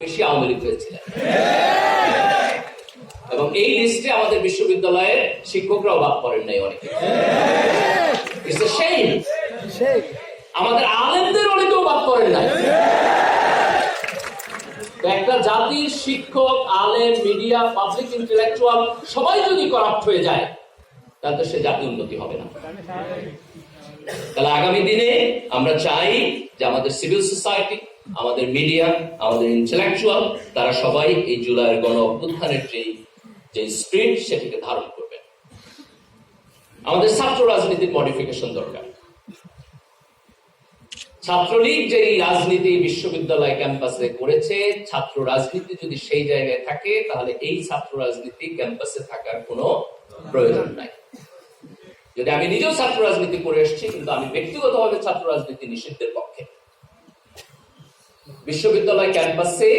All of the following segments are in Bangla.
বেশি আওয়ামী লীগ হয়েছিলেন। এবং এই লিস্টে আমাদের বিশ্ববিদ্যালয়ের শিক্ষকরাও বাদ পড়েন নাই অনেকে। Shame. আমাদের আলেমদের অনেকেও বাদ পড়েন নাই। একটা জাতির শিক্ষক, আলেম, মিডিয়া পাবলিক ইন্টেলেকচুয়াল সবাই যদি করাপ্ট হয়ে যায় তাহলে সে জাতি উন্নতি হবে না। তাহলে আগামী দিনে আমরা চাই যে আমাদের সিভিল সোসাইটি, আমাদের মিডিয়া, আমাদের ইন্টেলেকচুয়াল, তারা সবাই এই জুলাইয়ের গণ অভ্যুত্থানের যে যে স্পিরিট সেটিকে ধারণ করবে আমাদের ছাত্র রাজনীতির মডিফিকেশন দরকার। ছাত্রলীগ যে রাজনীতি বিশ্ববিদ্যালয় ক্যাম্পাসে করেছে, ছাত্র রাজনীতি যদি সেই জায়গায় থাকে, তাহলে এই ছাত্র রাজনীতি ক্যাম্পাসে থাকার কোনো প্রয়োজন নাই। যদি আমি নিজেও ছাত্র রাজনীতি করে এসেছি, কিন্তু আমি ব্যক্তিগতভাবে ছাত্র রাজনীতি নিষিদ্ধের পক্ষে। বিশ্ববিদ্যালয় ক্যাম্পাসে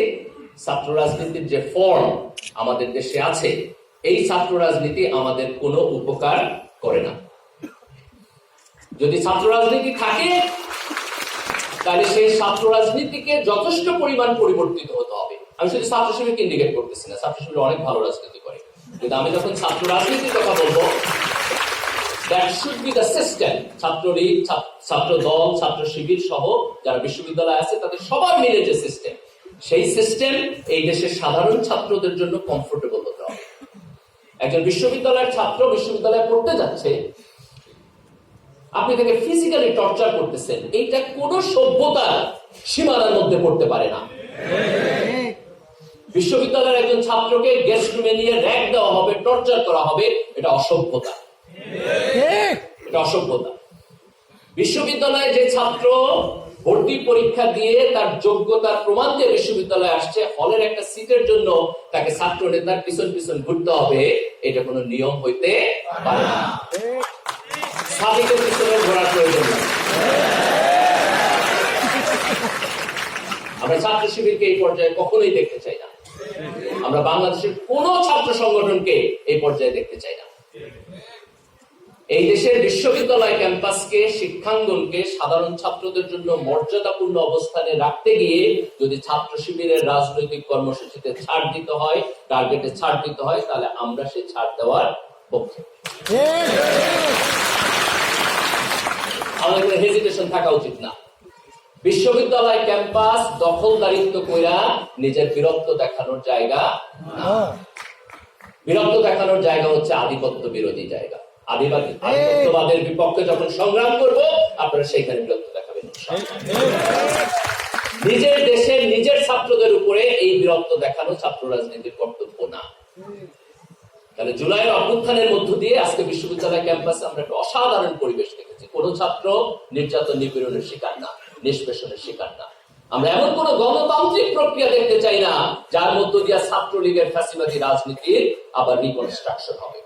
ছাত্র রাজনীতির যে ফর্ম আমাদের দেশে আছে, এই ছাত্র রাজনীতি আমাদের কোনো উপকার করে না। যদি ছাত্র রাজনীতি থাকে, তাহলে সেই ছাত্র রাজনীতিকে যথেষ্ট পরিমাণ পরিবর্তিত হতে হবে। আমি শুধু ছাত্র শিবিরকে ইন্ডিকেট করতেছি না ছাত্র শিবির অনেক ভালো রাজনীতি করে। কিন্তু আমি যখন ছাত্র রাজনীতির কথা বলব দ্যাট শুড বি ছাত্র দল ছাত্র শিবির সহ যারা বিশ্ববিদ্যালয়ে আছে, তাদের সবার মিলে যে সিস্টেম সেই সিস্টেম এই দেশের সাধারণ ছাত্রদের জন্য কমফোর্টেবল হতে হবে। একজন বিশ্ববিদ্যালয়ের ছাত্র বিশ্ববিদ্যালয়ে পড়তে যাচ্ছে, আপনি তাকে ফিজিক্যালি টর্চার করতেছেন, এইটা কোন সভ্যতার সীমানার মধ্যে পড়তে পারে না। বিশ্ববিদ্যালয়ের একজন ছাত্রকে গেস্ট রুমে নিয়ে র্যাক দেওয়া হবে টর্চার করা হবে, এটা অসভ্যতা। এটা অসভ্যতা। বিশ্ববিদ্যালয়ে যে ছাত্র ভর্তি পরীক্ষা দিয়ে তার যোগ্যতার প্রমাণ দিয়ে বিশ্ববিদ্যালয়ে আসছে, হলের একটা সিটের জন্য তাকে ছাত্র নেতার পিছন পিছন ঘুরতে হবে, এটা কোনো নিয়ম হইতে পারে না। আমরা ছাত্র শিবিরকে এই পর্যায়ে কখনোই দেখতে চাই না। আমরা বাংলাদেশের কোন ছাত্র সংগঠনকে এই পর্যায়ে দেখতে চাই না। এই দেশের বিশ্ববিদ্যালয় ক্যাম্পাসকে শিক্ষাঙ্গনকে সাধারণ ছাত্রদের জন্য মর্যাদাপূর্ণ অবস্থানে রাখতে গিয়ে যদি ছাত্র শিবিরের রাজনৈতিক কর্মসূচিতে ছাড় দিতে হয় টার্গেটে ছাড় দিতে হয় তাহলে আমরা সেই ছাড় দেওয়ার পক্ষে। আমাদের হেজিটেশন থাকা উচিত না। বিশ্ববিদ্যালয় ক্যাম্পাস দখলদারিত্ব কইরা নিজের বীরত্ব দেখানোর জায়গা না। বীরত্ব দেখানোর জায়গা হচ্ছে আধিপত্য বিরোধী জায়গা। আধিপত্য আধিপত্যবাদের বিপক্ষে যখন সংগ্রাম করব আপনারা সেইখানে বীরত্ব দেখাবেন। নিজের দেশের নিজের ছাত্রদের উপরে এই বীরত্ব দেখানো ছাত্র রাজনীতির কর্তব্য না। তাহলে জুলাইয়ের অভ্যুত্থানের মধ্য দিয়ে আজকে বিশ্ববিদ্যালয় ক্যাম্পাসে আমরা একটা অসাধারণ পরিবেশ দেখেছি। কোন ছাত্র নির্যাতন নিপীড়নের শিকার না নিষ্পেষণের শিকার না। আমরা এমন কোন গণতান্ত্রিক প্রক্রিয়া দেখতে চাই না যার মধ্য দিয়ে ছাত্রলীগের ফ্যাসিবাদী রাজনীতির আবার রিকনস্ট্রাকশন হবে।